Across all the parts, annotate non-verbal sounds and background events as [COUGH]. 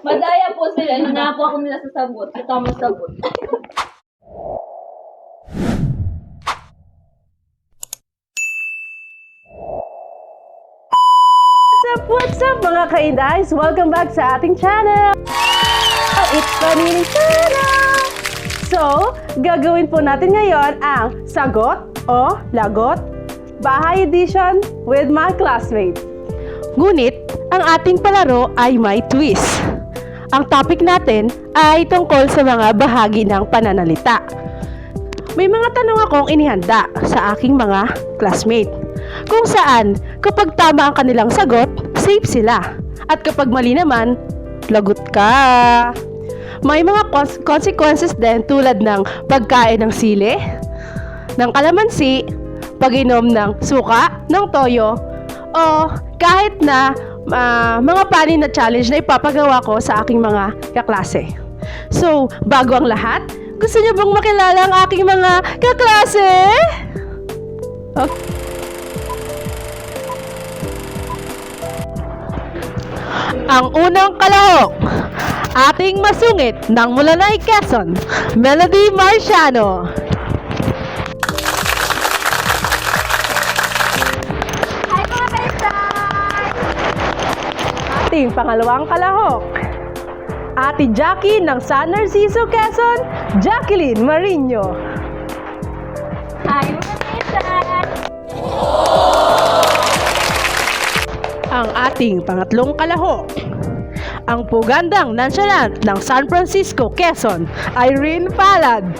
Madaya po sila. Hinanga po ako nila sa sabot. Sa tamang sabot. What's up, what's mga ka-indies? Welcome back sa ating channel! It's Panini Channel! So, gagawin po natin ngayon ang Sagot o Lagot Bahay Edition with my classmates. Ngunit, ang ating palaro ay may twist. Ang topic natin ay tungkol sa mga bahagi ng pananalita. May mga tanong akong inihanda sa aking mga classmate. Kung saan, kapag tama ang kanilang sagot, safe sila. At kapag mali naman, lagot ka. May mga cons- consequences din tulad ng pagkain ng sili, ng kalamansi, pag-inom ng suka, ng toyo, o kahit na ah, mga panin na challenge na ipapagawa ko sa aking mga kaklase. So, bago ang lahat, gusto niyo bang makilala ang aking mga kaklase? Okay. Ang unang kalahok, ating masungit ng Mulanay Quezon, Melody Marciano. Ating pangalawang kalahok, Ate Jackie ng San Narciso, Quezon, Jacqueline Marino. Kaisay! Ang ating pangatlong kalahok, ang pugandang nonchalant ng San Francisco, Quezon, Irene Palad.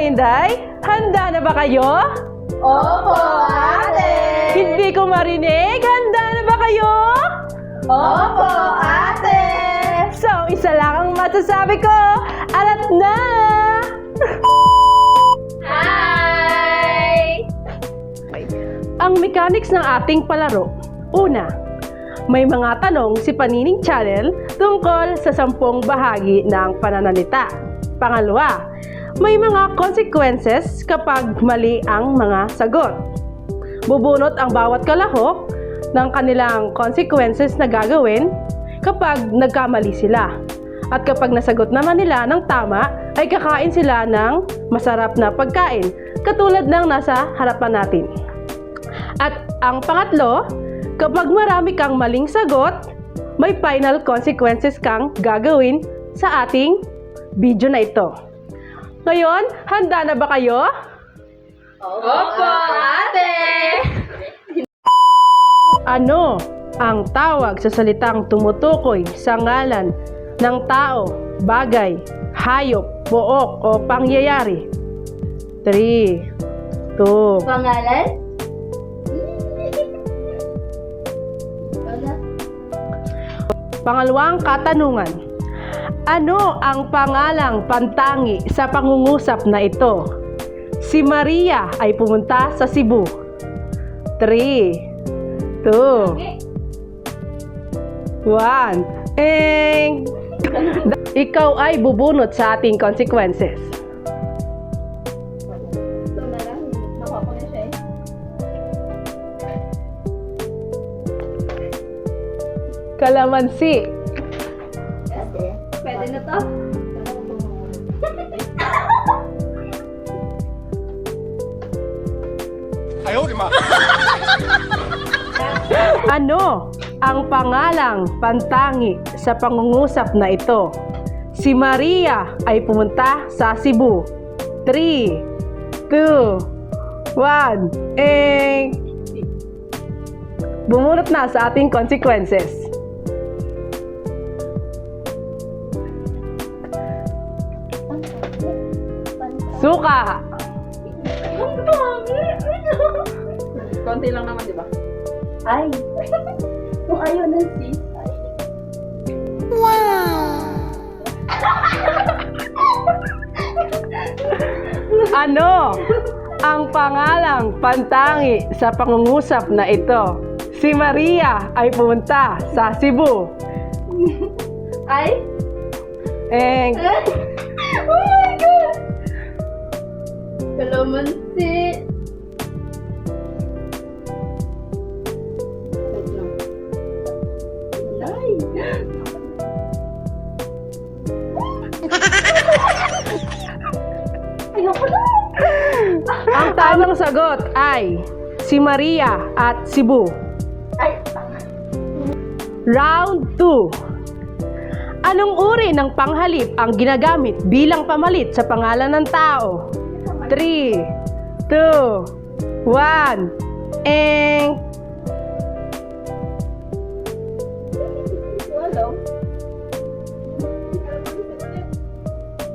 Mga kainday, handa na ba kayo? Opo, ate! Hindi ko marinig, handa na ba kayo? Opo, ate! So, isa lang ang masasabi ko, alat na! Hi! Ang mechanics ng ating palaro. Una, may mga tanong si Panining Channel tungkol sa sampung bahagi ng pananalita. Pangalawa, may mga consequences kapag mali ang mga sagot. Bubunot ang bawat kalahok ng kanilang consequences na gagawin kapag nagkamali sila. At kapag nasagot naman nila ng tama, ay kakain sila ng masarap na pagkain, katulad ng nasa harapan natin. At ang pangatlo, kapag marami kang maling sagot, may final consequences kang gagawin sa ating video na ito. Ngayon, handa na ba kayo? Opo, ate! Ano ang tawag sa salitang tumutukoy sa ngalan ng tao, bagay, hayop, buok o pangyayari? 3, 2, Pangalan? Pangalawang katanungan. Ano ang pangalang pantangi sa pangungusap na ito? Si Maria ay pumunta sa Cebu. 3, 2, 1. Eng! [LAUGHS] Ikaw ay bubunot sa ating consequences. Ito pwede na to? [LAUGHS] Ano ang pangalang pantangi sa pangungusap na ito? Si Maria ay pumunta sa Cebu. 3, 2, 1, Eng! Bumunot na sa ating consequences. Suka! Konti lang naman, di ba? Ay! Kung ayaw ng sis, ay. [LAUGHS] Ano ang pangalang pantangi sa pangungusap na ito? Si Maria ay pumunta sa Cebu. Ay? Eng! Kalamansi. [LAUGHS] Ayoko na. Ang tamang sagot ay si Maria at si Bu. Ay, Round 2. Anong uri ng panghalip ang ginagamit bilang pamalit sa pangalan ng tao? 3, 2, 1, Eng! wala.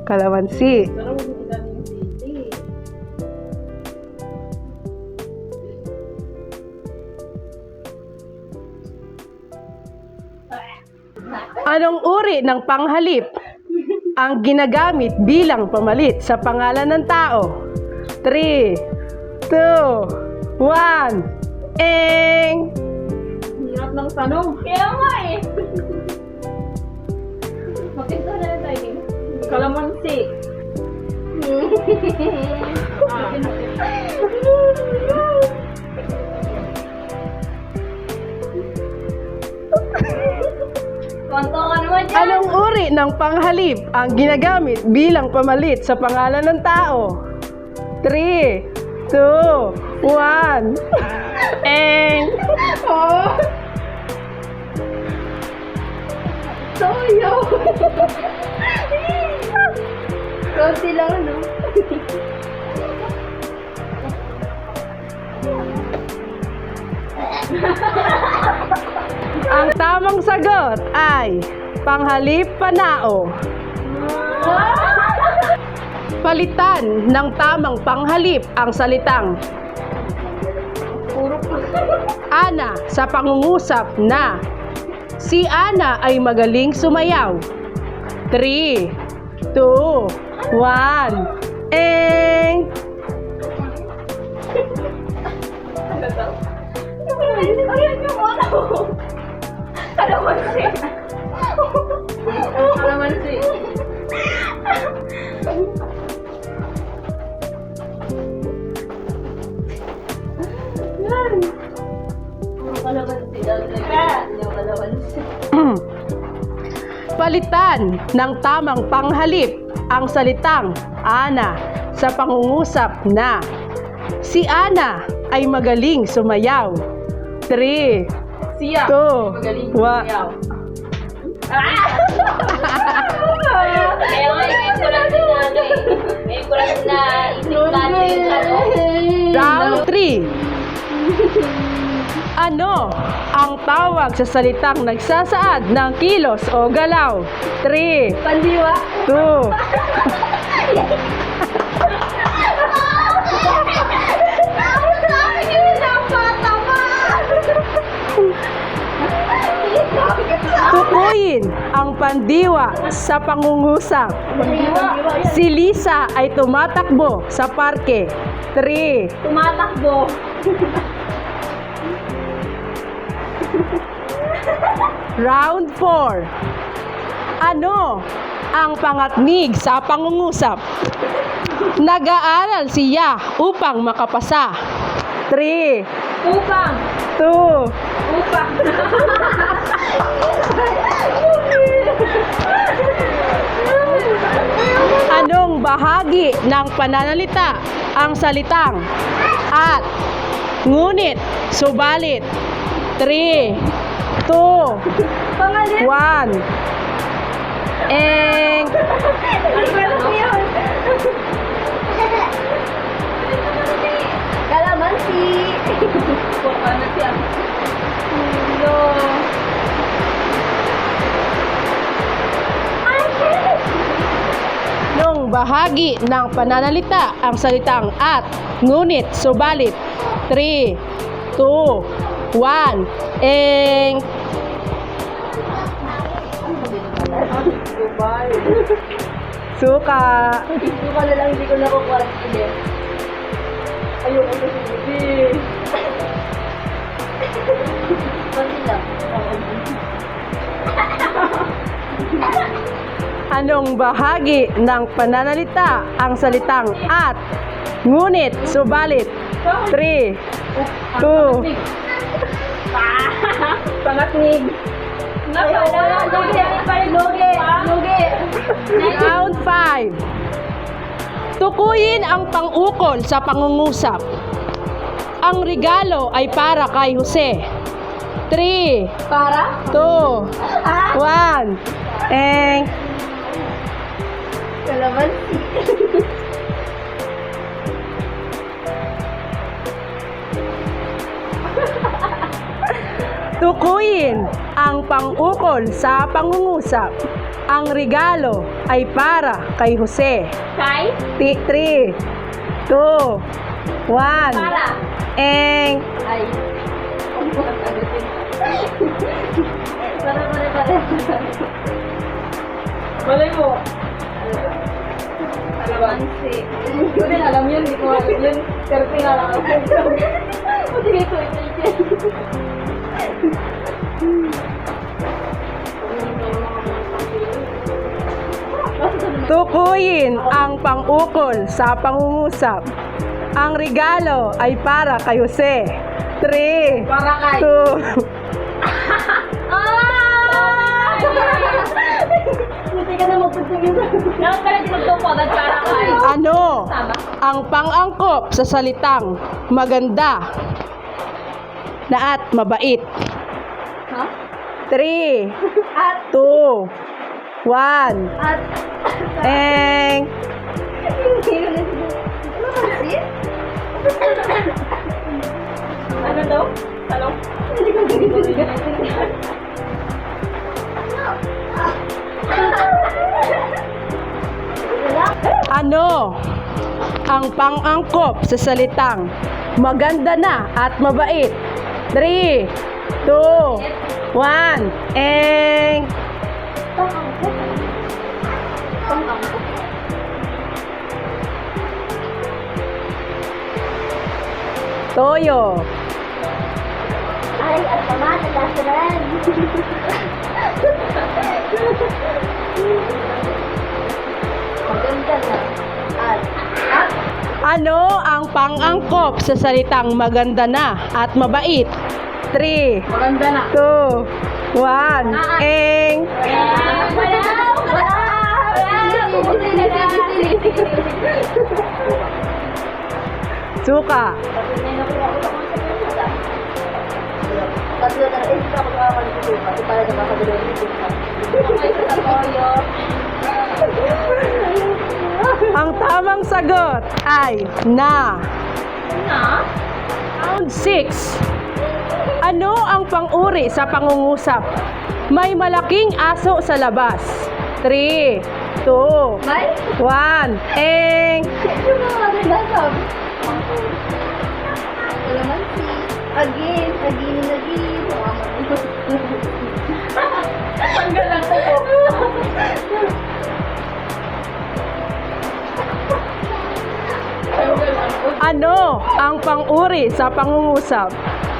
Kalamansi. Anong uri ng panghalip ang ginagamit bilang pamalit sa pangalan ng tao? 3, 2, 1, Eng! Hirap ng tanong. Kaya nga eh. Makita na lang tayo. Kalamansi. Konto ka naman dyan. Anong uri ng panghalip ang ginagamit bilang pamalit sa pangalan ng tao? 3, 2, 1, Eng! Oh. Toyo. Konti lang ano. Ang tamang sagot ay panghalip panao. Palitan ng tamang panghalip ang salitang. Ana sa pangungusap na si Ana ay magaling sumayaw. 3, 2, 1, Eng! Ano ano. Kalamansi. Kalamansi. Palitan ng tamang panghalip ang salitang Ana sa pangungusap na si Ana ay magaling sumayaw. 3, Siya. Two. Magaling Wa- sumayaw. Ah! [LAUGHS] Kaya nga, ngayon ko lang din na, ano eh. Ngayon ko lang na isip natin yung. Round 3. [LAUGHS] Ano ang tawag sa salitang nagsasaad ng kilos o galaw? 3, Pandiwa. 2, tukuyin ang pandiwa sa pangungusap. Si Lisa ay tumatakbo sa parke. 3, Tumatakbo. Round 4. Ano ang pangatnig sa pangungusap? Nag-aaral siya upang makapasa. 3, Upang. 2, Upang. Anong bahagi ng pananalita ang salitang at, ngunit, subalit? 3, 2, Pangalit. 1. Eng! Ano yun? Kalamansi. Siya. Hello. Nung bahagi ng pananalita ang salitang at, ngunit, subalit. 3, 2, 1, eng! [LAUGHS] Suka! Buka na lang, hindi ko nakukuha ulit. Ayoko na si Bibi. Konti lang. [LAUGHS] Anong bahagi ng pananalita ang salitang at, Ngunit, subalit. 3, 2, Pangatnig. Round 5. Tukuyin ang pang-ukol sa pangungusap. Ang regalo ay para kay Jose. 3, Para? 2, 1. Eng. Kalamansi. Tukuyin ang pang-ukol sa pangungusap. Ang regalo ay para kay Jose. Kay? 3, 2, 1. Para. Eng. Ay. Para, para, para. Malay mo. Kalamansi. Hindi ko din alam yun. Hindi ko alam yun. Pero pinala ako. O [LAUGHS] sige ko. Tukuyin ang pang-ukol sa pangungusap. Ang regalo ay para kay Jose. 3, Para kay. 2, Ah! Hindi ka na magpagtingin sa Dapat pala di magtupo. Dahil para kay. Ano Tama. ang pang-angkop sa salitang maganda na at mabait? 3, At. 2, 1. At. Eng. Ano daw? Talong? Ano ang pang-angkop sa salitang maganda na at mabait? 3, 2, 1. Eng. Toyo. Ay, at tama, nagkasuran. Maganda na. At. At. Ano ang pang-angkop sa salitang maganda na at mabait? 3, Maganda na. 2, 1. Eng. Suka. Ang tamang sagot ay na. Na? Round 6. Ano ang pang-uri sa pangungusap? May malaking aso sa labas. 3, 2, May? 1. Eng. Yung mga nagsasabi. Kalamansi. Again, again, again. Tanggal [LAUGHS] lang ko. Ano ang pang-uri sa pangungusap?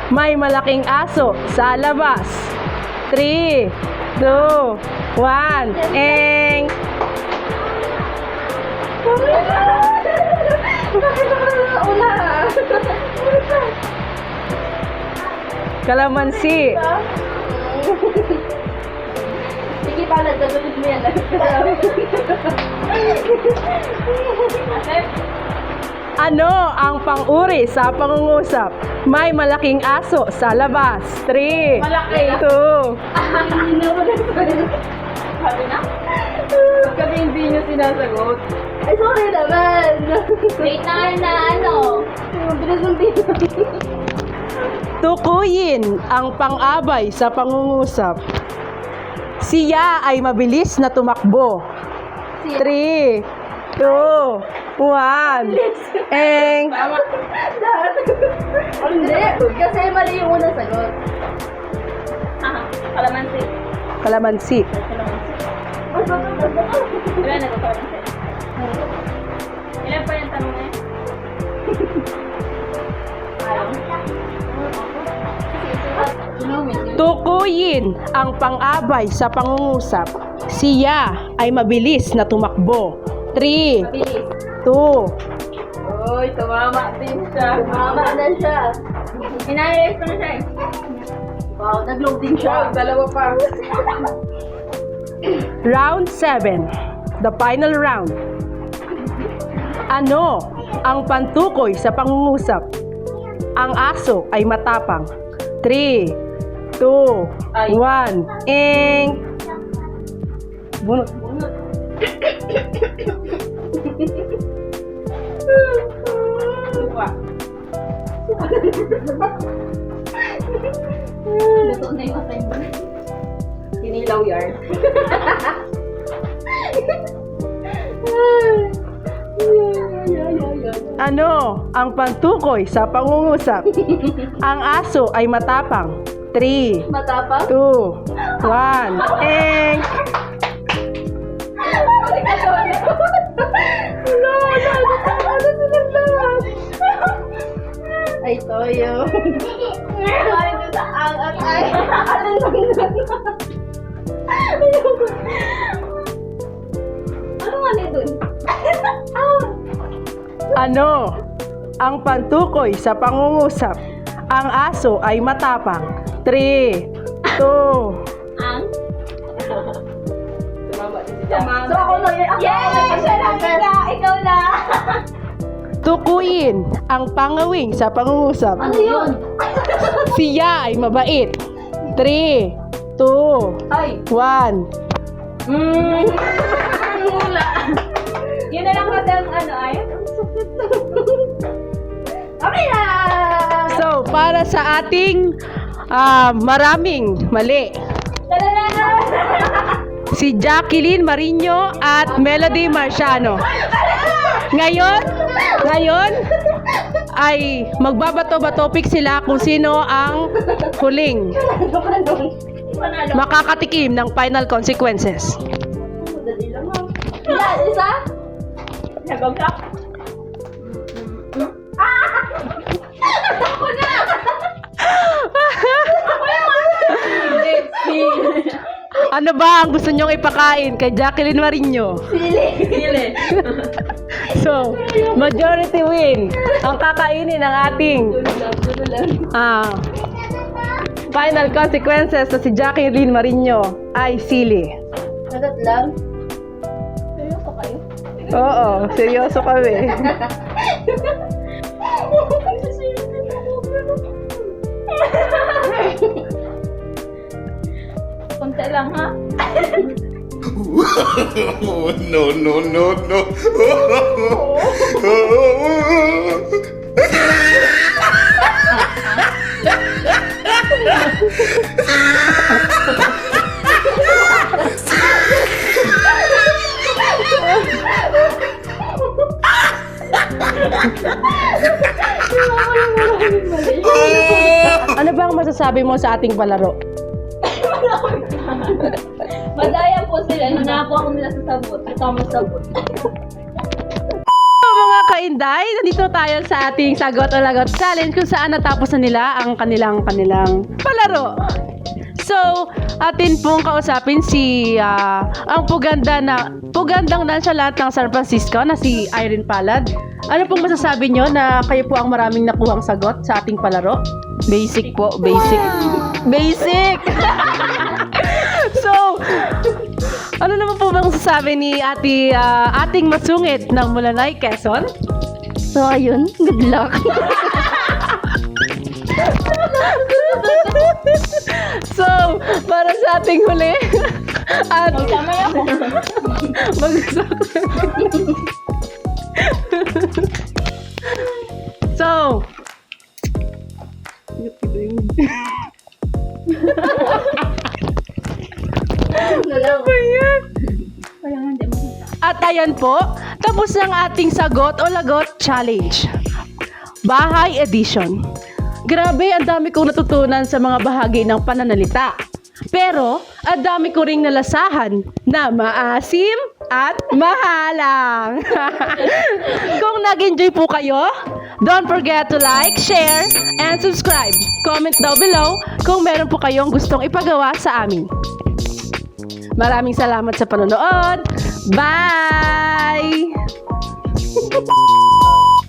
May malaking aso sa labas. 3, 2, 1. Eng. Kalamansi. Sige pala, sagutin mo yan. Ano ang pang-uri sa pangungusap? May malaking aso sa labas. 3, Malaki. 2, Sabi na? Kasi hindi nyo sinasagot. Ay, sorry naman. Wait na na ano. Bilis ng Tukuyin ang pang-abay sa pangungusap. Siya ay mabilis na tumakbo. 3, 2, 1. Eng. Tama. Hindi. Kasi mali yung unang sagot. Ah, kalamansi. Kalamansi. Ilan na ito kalamansi? Ilan pa yung tanong na yun? Tukuyin ang pang-abay sa pangungusap. Siya ay mabilis na tumakbo. 3, Bilis. 2, Oy. Uy, tumama din siya. Tumama na siya. Inayos ko na siya eh. Wow, nag-loading siya. dalawa pa. Round 7. The final round. Ano ang pantukoy sa pangungusap? Ang aso ay matapang. 3, 2, Ay. 1. Ing! Bunot. Lupa. Luto na yung atay mo. Kinilaw yarn. Ano ang pantukoy sa pangungusap? ang aso ay matapang. 3, Matapang? 2, 1. Ing! Ay, toyo. Ay, ito sa ang ang ay. Alin lang? Ano nga na doon? Ano ang pantukoy sa pangungusap? Ang aso ay matapang. 3, 2, So ako na yun. Yes! Siya lang na. Ikaw na. Tukuyin ang pangawing sa pangungusap. Ano yun? Siya ay mabait. 3, 2, Ay. 1. Mm. Wala. Yun na lang kasi ang ano ay. Okay na! So, para sa ating ah, maraming mali! Si Jacqueline Marino at Melody Marciano. Ngayon, ngayon ay magbabato-bato pick sila kung sino ang huling makakatikim ng final consequences. Ilan? Isa? Ano ba ang gusto nyong ipakain kay Jacqueline Marino? Sili. Sili. [LAUGHS] So, majority win ang kakainin ng ating ah, final consequences sa si Jacqueline Marino ay sili. Nagat lang. Seryoso kayo? Oo, seryoso kami. [LAUGHS] Konti lang ha? Oh, [LAUGHS] no, no, no, no. Ano ba ang masasabi mo sa ating palaro? Madaya po sila. Hinakuha ko nila sa sabot. Kasama sabot. So, mga kainday, nandito tayo sa ating sagot o lagot challenge kung saan natapos na nila ang kanilang kanilang palaro. So, atin pong kausapin si ah, ang puganda na pugandang nonchalant ng San Francisco na si Irene Palad. Ano pong masasabi nyo na kayo po ang maraming nakuhang sagot sa ating palaro? Basic po, basic. Basic! [LAUGHS] so, ano naman po bang sasabi ni ati, ah, ating masungit ng Mulanay, Quezon? So, ayun. Good luck. so, para sa ating huli, at Magkamay ako. mag-usap. Kaya nga hindi mo. At ayan po, tapos ang ating sagot o lagot challenge. Bahay Edition. Grabe, ang dami kong natutunan sa mga bahagi ng pananalita. Pero, ang dami ko ring nalasahan na maasim at mahalang. [LAUGHS] Kung nag-enjoy po kayo, don't forget to like, share, and subscribe. Comment down below kung meron po kayong gustong ipagawa sa amin. Maraming salamat sa panonood. Bye! [LAUGHS]